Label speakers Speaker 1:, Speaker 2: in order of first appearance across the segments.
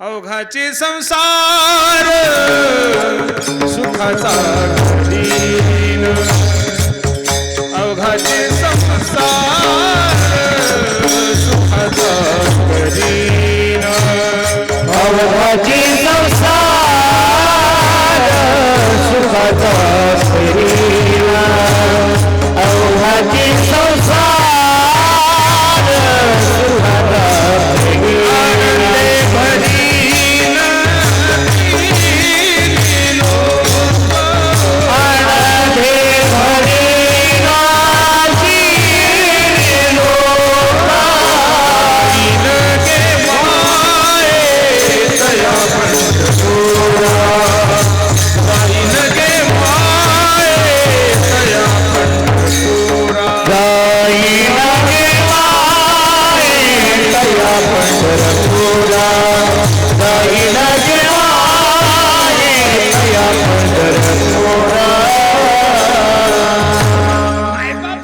Speaker 1: अवघाचे संसार सुखाचा अवघाचे संसार.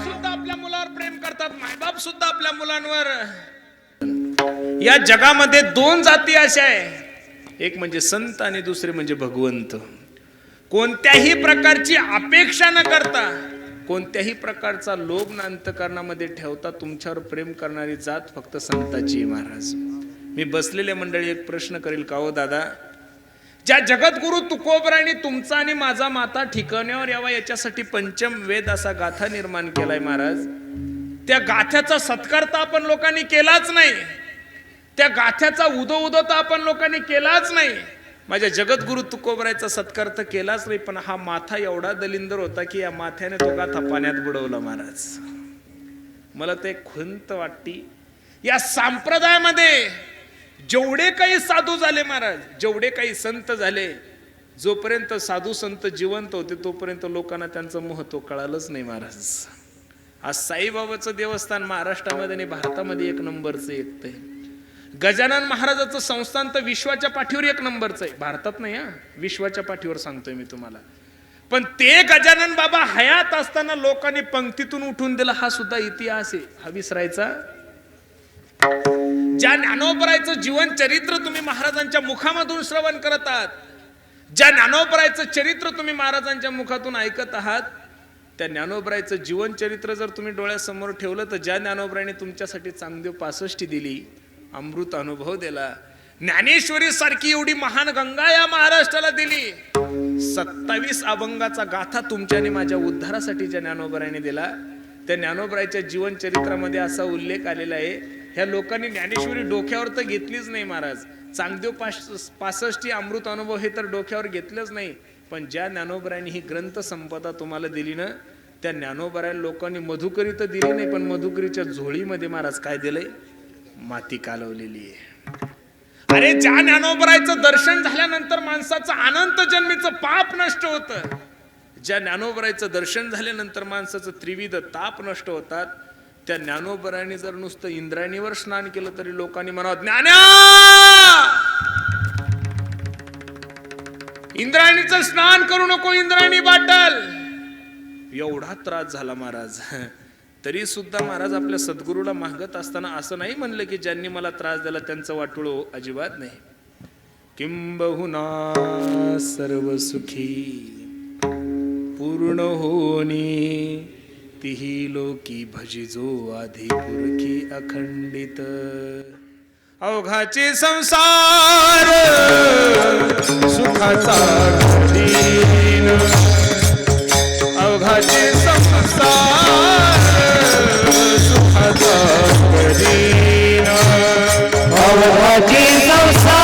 Speaker 1: सुद्धा आपल्या मुलावर प्रेम करतात. मायबाप सुद्धा आपल्या मुलांवर. या जगामध्ये दोन जाती अशा आहे. एक म्हणजे संत आणि दुसरे म्हणजे भगवंत. कोणत्याही प्रकारची अपेक्षा न करता कोणत्याही प्रकारचा लोभ न अंतकरणामध्ये ठेवता तुमच्यावर प्रेम करणारी जात फक्त संताची महाराज. मी बसलेले मंडळी एक प्रश्न करेल. का हो दादा? ज्या जगद्गुरु तुकोबराने तुमचा आणि माझा माता ठिकाण्यावर यावा याच्यासाठी पंचम वेद असा गाथा निर्माण केलाय महाराज. त्या गाथ्याचा सत्कार तर आपण लोकांनी केलाच नाही. त्या गाथ्याचा उदो उदो तर आपण लोकांनी केलाच नाही. माझ्या जगद्गुरु तुकोबरायचा सत्कार तर केलाच नाही पण हा माथा एवढा दलिंदर होता की या माथ्याने तो गाथा पाण्यात बुडवला महाराज. मला ते खंत वाटती या संप्रदायामध्ये जेवढे काही साधू झाले महाराज जेवढे काही संत झाले जोपर्यंत साधू संत जिवंत होते तोपर्यंत लोकांना त्यांचं महत्त्व कळालंच नाही महाराज. आज साईबाबाचं देवस्थान महाराष्ट्रामध्ये आणि भारतामध्ये एक नंबरचं एक आहे गजानन महाराजाचं संस्थान तर विश्वाच्या पाठीवर एक नंबरचं आहे. भारतात नाही हा? विश्वाच्या पाठीवर सांगतोय मी तुम्हाला. पण ते गजानन बाबा हयात असताना लोकांनी पंक्तीतून उठून दिला हा सुद्धा इतिहास आहे. हा विसरायचा ज्या ज्ञानोबरायचं जीवन चरित्र तुम्ही महाराजांच्या मुखामधून श्रवण करत आहात ज्या ज्ञानोबरायचं चरित्र तुम्ही महाराजांच्या मुखातून ऐकत आहात त्या ज्ञानोबरायचं जीवन चरित्र जर तुम्ही डोळ्यासमोर ठेवलं तर ज्या ज्ञानोबरायने तुमच्यासाठी चांगदेव पासष्टी दिली अमृत अनुभव दिला ज्ञानेश्वरी सारखी एवढी महान गंगा या महाराष्ट्राला दिली सत्तावीस अभंगाचा गाथा तुमच्या आणि माझ्या उद्धारासाठी ज्या ज्ञानोबरायने दिला त्या ज्ञानोबरायच्या जीवनचरित्रामध्ये असा उल्लेख आलेला आहे. ह्या लोकांनी ज्ञानेश्वरी डोक्यावर तर घेतलीच नाही महाराज. चांगदेव पाश पासष्टी अमृत अनुभव हे तर डोक्यावर घेतलंच नाही. पण ज्या ज्ञानोबरायने ही ग्रंथ संपदा तुम्हाला दिली ना त्या ज्ञानोबराय लोकांनी मधुकरी तर दिली नाही पण मधुकरीच्या झोळीमध्ये महाराज काय दिलंय? माती कालवलेली आहे. अरे ज्या ज्ञानोबरायचं दर्शन झाल्यानंतर माणसाचं अनंत जन्मीचं पाप नष्ट होतं. ज्या ज्ञानोबरायचं दर्शन झाल्यानंतर माणसाचं त्रिविध ताप नष्ट होतात त्या ज्ञानोबराने जर नुसतं इंद्रायणीवर स्नान केलं तरी लोकांनी म्हणावं ज्ञान इंद्रायणीचं स्नान करू नको इंद्रायणी बाटल! एवढा त्रास झाला महाराज. तरी सुद्धा महाराज आपल्या सद्गुरूला मागत असताना असं नाही म्हणलं की ज्यांनी मला त्रास दिला त्यांचं वाटुळो अजिबात नाही. किंबहुना सर्व सुखी पूर्ण होनी। तिही लोकी भजिजो आधी पुरखी अखंडित। अवघाचे संसार सुखाचा अवघाचे संसार सुखाचा दीन।
Speaker 2: संसार